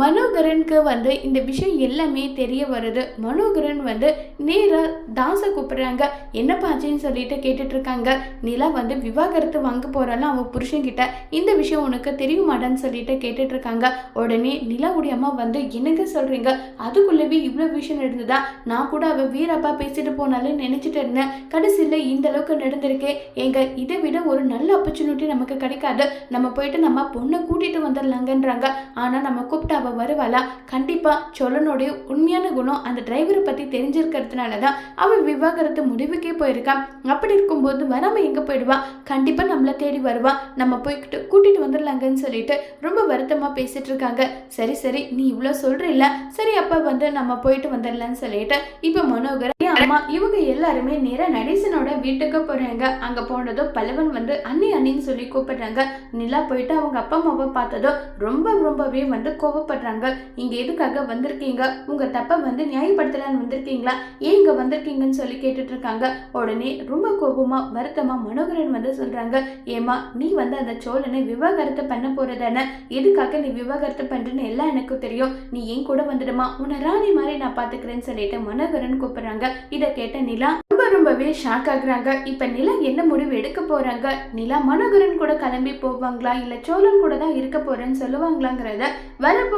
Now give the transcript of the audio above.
மனோகரனுக்கு வந்து இந்த விஷயம் எல்லாமே தெரிய வருது. மனோகரன் வந்து நேராக தாசை கூப்பிடுறாங்க. என்ன பாச்சின்னு சொல்லிட்டு கேட்டுட்டு இருக்காங்க. நிலா வந்து விவாகரத்து வாங்க போறாள் அவன் புருஷன்கிட்ட இந்த விஷயம் உனக்கு தெரியுமாடான்னு சொல்லிட்டு கேட்டுட்டு இருக்காங்க. உடனே நிலாவுடைய அம்மா வந்து என்னங்க சொல்றீங்க? அதுக்குள்ளவே இவ்வளோ விஷயம் நடந்ததா? நான் கூட அவ வீரப்பா பேசிட்டு போனாலும் நினைச்சிட்டு இருந்தேன். கடைசியில் இந்த அளவுக்கு நடந்திருக்கே. எங்க இதை விட ஒரு நல்ல ஆப்பர்ச்சுனிட்டி நமக்கு கிடைக்காது. நம்ம போயிட்டு நம்ம பொண்ணை கூட்டிட்டு வந்துடலாங்கன்றாங்க. ஆனா நம்ம கூப்பிட்டு அவள் வருவாளா? கண்டிப்பா சோழனுடைய உண்மையான குணம் அந்த டிரைவரை பற்றி தெரிஞ்சிருக்கிறதுனால தான் அவள் விவாகரத்து முடிவுக்கே போயிருக்கான் அப்படி இருக்கும்போது வராம எங்க போயிடுவா? கண்டிப்பா நம்மளை தேடி வருவா. நம்ம போய்கிட்டு கூட்டிட்டு வந்துடலாங்கன்னு சொல்லிட்டு ரொம்ப வருத்தமா பேசிட்டு இருக்காங்க. சரி சரி நீ இவ்வளோ சொல்றீல்ல. சரி அப்போ வந்து நம்ம போயிட்டு வந்துடலான்னு சொல்லிட்டு இப்போ மனோகர் அம்மா இவங்க எல்லாருமே நேரா நடேசனோட வீட்டுக்கு போறாங்க. அங்க போனதும் பல்லவன் வந்து அண்ணி அண்ணின்னு சொல்லி கூப்பிடுறாங்க. நிலா போயிட்டு அவங்க அப்பா அம்மாவை பார்த்ததும் ரொம்ப ரொம்பவே வந்து கோவப்படுறாங்க இங்கே எதுக்காக வந்திருக்கீங்க? உங்கள் தப்பை வந்து நியாயப்படுத்தலான்னு வந்திருக்கீங்களா? ஏன் இங்கே வந்திருக்கீங்கன்னு சொல்லி கேட்டுட்டு இருக்காங்க உடனே ரொம்ப கோபமாக வருத்தமாக மனோகரன் வந்து சொல்கிறாங்க ஏமா நீ வந்து அந்த சோழனை விவாகரத்து பண்ண போகிறதானே எதுக்காக நீ விவாகரத்து பண்ணுறேன்னு எல்லாம் எனக்கு தெரியும். நீ ஏன் கூட வந்துடுமா? உன்னை ராணி மாதிரி நான் பார்த்துக்கிறேன்னு சொல்லிட்டு மனோகரன் கூப்பிட்றாங்க. இதை கேட்ட நிலா ரொம்ப ரொம்பவே ஷாக் ஆகுறாங்க. இப்ப நிலா என்ன முடிவு எடுக்க போறாங்க? நிலா மனோகரன் கூட கிளம்பி போவாங்களா? இல்ல சோழன் கூட தான் இருக்க போறேன்னு சொல்லுவாங்களாங்கிறத வரப்போ